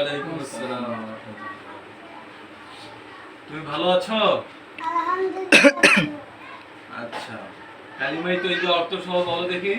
ওয়ালাইকুম আসসালাম। তুমি ভালো আছো? আচ্ছা। কালিমাই তো এই যে অর্থ সহ বলো দেখি।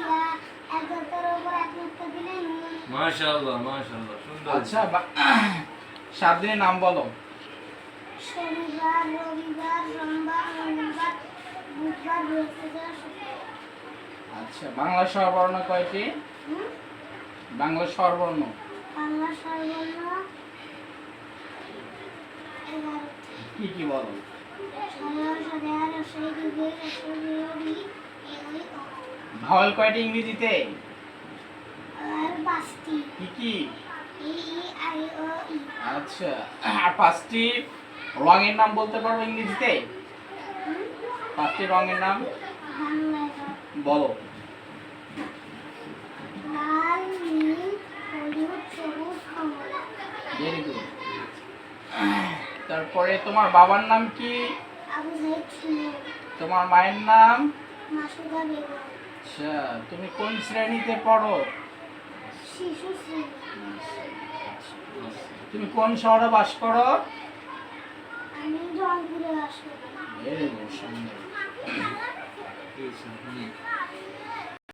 ইয়া একটাতের উপর এক মুক্তা দিলে নুন মাশাআল্লাহ মাশাআল্লাহ। সুন্দর। আচ্ছা সাত দিনের নাম বলো। শনিবার রবিবার সোমবার মঙ্গলবার বুধবার বৃহস্পতিবার আচ্ছা বাংলা স্বরবর্ণ কয়টি? বাংলা স্বরবর্ণ। বাংলা সর্বর্ণ এগারো কি কি বলো? ভাওয়াল কয়টি ইংরেজিতে? আর পাঁচটি। কি কি? আচ্ছা আর পাঁচটি? রঙের নাম বলতে পারো ইংরেজিতে? পাঁচটি রঙের নাম? বলো। ভেরি গুড তারপরে তোমার বাবার নাম কি? তোমার মায়ের নাম? আচ্ছা তুমি কোন শ্রেণীতে পড়ো? তুমি কোন শহরে বাস করো? আমি